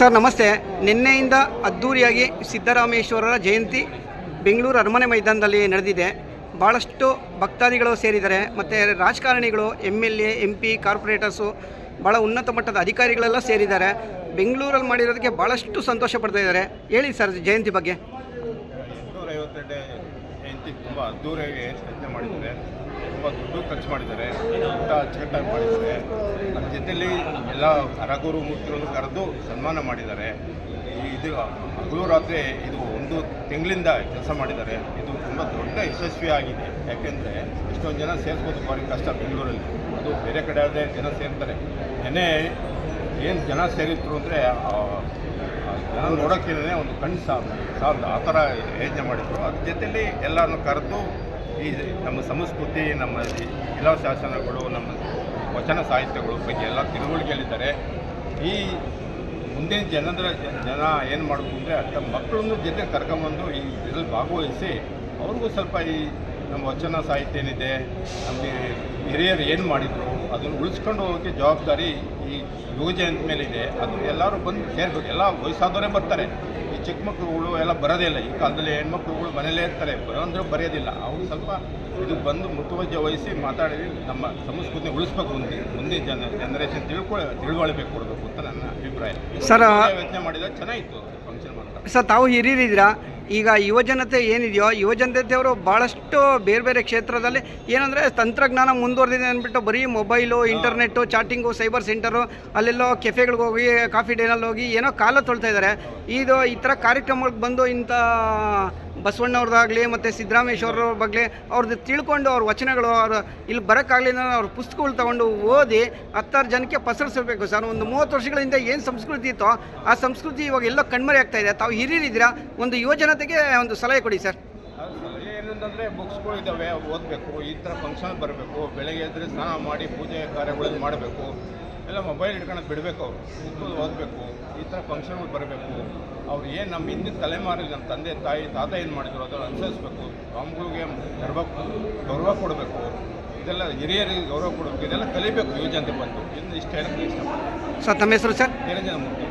Sir, ನಮಸ್ತೆ. ನಿನ್ನೆಯಿಂದ ಅದ್ಧೂರಿಯಾಗಿ ಸಿದ್ದರಾಮೇಶ್ವರರ ಜಯಂತಿ ಬೆಂಗಳೂರು ಅರಮನೆ ಮೈದಾನದಲ್ಲಿ ನಡೆದಿದೆ. ಭಾಳಷ್ಟು ಭಕ್ತಾದಿಗಳು ಸೇರಿದ್ದಾರೆ. ಮತ್ತು ರಾಜಕಾರಣಿಗಳು M L A M P corporators ಭಾಳ ಉನ್ನತ ಮಟ್ಟದ ಅಧಿಕಾರಿಗಳೆಲ್ಲ ಸೇರಿದ್ದಾರೆ. ಬೆಂಗಳೂರಲ್ಲಿ ಮಾಡಿರೋದಕ್ಕೆ ಭಾಳಷ್ಟು ಸಂತೋಷ ಪಡ್ತಾ ಇದ್ದಾರೆ. ಹೇಳಿ ಸರ್, ಜಯಂತಿ ಬಗ್ಗೆ. ಜಯಂತಿ ತುಂಬ ಅದ್ದೂರಿಯಾಗಿ ಯತ್ನ ಮಾಡಿದ್ದಾರೆ, ತುಂಬ ದುಡ್ಡು ಖರ್ಚು ಮಾಡಿದ್ದಾರೆ ಊಟ ಅಚ್ಚುಕಟ್ಟಾಗಿ ಮಾಡಿದ್ದಾರೆ. ಅದ್ರ ಜೊತೆಯಲ್ಲಿ ಎಲ್ಲ ಹರಗುರು ಮೂರ್ತಿಗಳನ್ನು ಕರೆದು ಸನ್ಮಾನ ಮಾಡಿದ್ದಾರೆ. ಇದು ಹಗಲು ರಾತ್ರಿ ಇದು ಒಂದು ತಿಂಗಳಿಂದ ಕೆಲಸ ಮಾಡಿದ್ದಾರೆ. ಇದು ತುಂಬ ದೊಡ್ಡ ಯಶಸ್ವಿ ಆಗಿದೆ ಯಾಕೆಂದರೆ ಎಷ್ಟೊಂದು ಜನ ಸೇರಿಸ್ಬೋದು ಭಾರಿ ಕಷ್ಟ ಬೆಂಗಳೂರಲ್ಲಿ. ಅದು ಬೇರೆ ಕಡೆ ಆದರೆ ಜನ ಸೇರ್ತಾರೆ. ನೆನೆ ಏನು ಜನ ಸೇರಿದ್ರು ಅಂದರೆ ಜನ ನೋಡೋಕ್ಕೇನೆ ಒಂದು ಕಣ್ಣು ಸಾಲದು ಸಾಲದು. ಆ ಥರ ಯೋಜನೆ ಮಾಡಿದ್ರು. ಅದ್ರ ಜೊತೆಯಲ್ಲಿ ಎಲ್ಲರನ್ನು ಕರೆದು ಈ ನಮ್ಮ ಸಂಸ್ಕೃತಿ, ನಮ್ಮ ಜಿಲ್ಲಾ ಶಾಸನಗಳು, ನಮ್ಮ ವಚನ ಸಾಹಿತ್ಯಗಳು ಬಗ್ಗೆ ಎಲ್ಲ ತಿಳುವಳಿಕೆಯಲ್ಲಿದ್ದಾರೆ ಈ ಮುಂದಿನ ಜನರ ಜನ ಏನು ಮಾಡಬೇಕು ಅಂದರೆ ತಮ್ಮ ಮಕ್ಕಳನ್ನು ಜೊತೆ ಕರ್ಕೊಂಬಂದು ಈ ಇದರಲ್ಲಿ ಭಾಗವಹಿಸಿ, ಅವ್ರಿಗೂ ಸ್ವಲ್ಪ ಈ ನಮ್ಮ ವಚನ ಸಾಹಿತ್ಯ ಏನಿದೆ ನಮಗೆ ಹಿರಿಯರು ಏನು ಮಾಡಿದ್ರು ಅದನ್ನು ಉಳಿಸ್ಕೊಂಡು ಹೋಗೋಕ್ಕೆ ಜವಾಬ್ದಾರಿ ಈ ಯುವಜಯಂತಿ ಮೇಲೆ ಇದೆ ಅದು ಎಲ್ಲರೂ ಬಂದು ಸೇರ್ಬೇಕು. ಎಲ್ಲ ವಯಸ್ಸಾದವರೇ ಬರ್ತಾರೆ. ಈ ಚಿಕ್ಕ ಮಕ್ಕಳುಗಳು ಎಲ್ಲ ಬರೋದೇ ಇಲ್ಲ. ಈ ಕಾಲದಲ್ಲಿ ಹೆಣ್ಮಕ್ಳುಗಳು ಮನೇಲೇ ಇರ್ತಾರೆ. ಬರೋಂದ್ರೆ ಬರೆಯೋದಿಲ್ಲ. ಅವ್ರು ಸ್ವಲ್ಪ ಇದು ಬಂದು ಮುತುವಜ್ಜೆ ವಹಿಸಿ ಮಾತಾಡಿ ನಮ್ಮ ಸಂಸ್ಕೃತಿ ಉಳಿಸ್ಬೇಕು ಮುಂದೆ. ಮುಂದಿನ ಜನ ಜನರೇಷನ್ ತಿಳ್ಕೊಳ ತಿಳುವಳಿಬೇಕು ಕೊಡಬೇಕು ಅಂತ ನನ್ನ ಅಭಿಪ್ರಾಯ. ಸರ್, ಯೋಚನೆ ಮಾಡಿದ್ರೆ ಚೆನ್ನಾಗಿತ್ತು ಫಂಕ್ಷನ್ ಮಾಡ್ತಾರೆ ಸರ್ ತಾವು ಹಿರಿಯರಿದ್ದೀರಾ? ಈಗ ಯುವಜನತೆ ಏನಿದೆಯೋ ಯುವಜನತೆಯವರು ಭಾಳಷ್ಟು ಬೇರೆ ಬೇರೆ ಕ್ಷೇತ್ರದಲ್ಲಿ ಏನಂದರೆ ತಂತ್ರಜ್ಞಾನ ಮುಂದುವರೆದಿದೆ ಅಂದ್ಬಿಟ್ಟು ಬರೀ mobile internet chatting cyber centre ಅಲ್ಲೆಲ್ಲೋ ಕೆಫೆಗಳಿಗೆ ಹೋಗಿ ಕಾಫಿ ಡೇನಲ್ಲಿ ಹೋಗಿ ಏನೋ ಕಾಲ ತೊಳ್ತಾ ಇದ್ದಾರೆ. ಇದು ಈ ಥರ ಕಾರ್ಯಕ್ರಮಗಳಿಗೆ ಬಂದು ಇಂಥ ಬಸವಣ್ಣವ್ರದ್ದಾಗಲಿ ಮತ್ತು ಸಿದ್ದರಾಮೇಶ್ವರ ಬಗ್ಗೆ ಅವ್ರದ್ದು ತಿಳ್ಕೊಂಡು ಅವ್ರ ವಚನಗಳು ಅವ್ರ ಇಲ್ಲಿ ಬರೋಕ್ಕಾಗಲಿಲ್ಲ ಅವ್ರ ಪುಸ್ತಕಗಳು ತಗೊಂಡು ಓದಿ ಹತ್ತಾರು ಜನಕ್ಕೆ ಪಸರಿಸಬೇಕು. ಸರ್, ಒಂದು ಮೂವತ್ತು ವರ್ಷಗಳಿಂದ ಏನು ಸಂಸ್ಕೃತಿ ಇತ್ತೋ ಆ ಸಂಸ್ಕೃತಿ ಇವಾಗ ಎಲ್ಲೋ ಕಣ್ಮರೆ ಆಗ್ತಾ ಇದೆ. ತಾವು ಹಿರಿಯರಿದ್ದೀರಾ? ಒಂದು ಯುವಜನತೆಗೆ ಒಂದು ಸಲಹೆ ಕೊಡಿ ಸರ್. ಏನಂತಂದರೆ ಬುಕ್ಸ್ಗಳು ಇದ್ದಾವೆ ಓದಬೇಕು, ಈ ಥರ ಫಂಕ್ಷನ್ ಬರಬೇಕು, ಬೆಳಗ್ಗೆ ಎದ್ರೆ ಸ್ನಾನ ಮಾಡಿ ಪೂಜೆ ಕಾರ್ಯಗಳನ್ನು ಮಾಡಬೇಕು. ಎಲ್ಲ ಮೊಬೈಲ್ ಹಿಡ್ಕೊಳಕ್ಕೆ ಬಿಡಬೇಕು ಅವರು. ಕೂತ್ಕೊಂಡು ಓದಬೇಕು ಈ ಥರ ಫಂಕ್ಷನ್ಗಳು ಬರಬೇಕು. ಅವ್ರು ಏನು ನಮ್ಮ ಹಿಂದಿನ ತಲೆಮಾರಲ್ಲಿ ನಮ್ಮ ತಂದೆ ತಾಯಿ ತಾತ ಏನು ಮಾಡಿದ್ರು ಅದನ್ನು ಅನುಸರಿಸ್ಬೇಕು. ಮಕ್ಕಳಿಗೆ ಗರ್ವ ಗೌರವ ಕೊಡಬೇಕು. ಇದೆಲ್ಲ ಹಿರಿಯರಿಗೆ ಗೌರವ ಕೊಡಬೇಕು. ಇದೆಲ್ಲ ಕಲಿಬೇಕು ಯುವಜನತೆ ಬಂದು. ಇನ್ನು ಇಷ್ಟ ಹೇಳಕ್ಕೆ ಇಷ್ಟಪಡ್ತೀನಿ. ಸರ್ ತಮ್ಮ ಹೆಸರು ಸರ್? ನಿರಂಜನ ಮೂರ್ತಿ.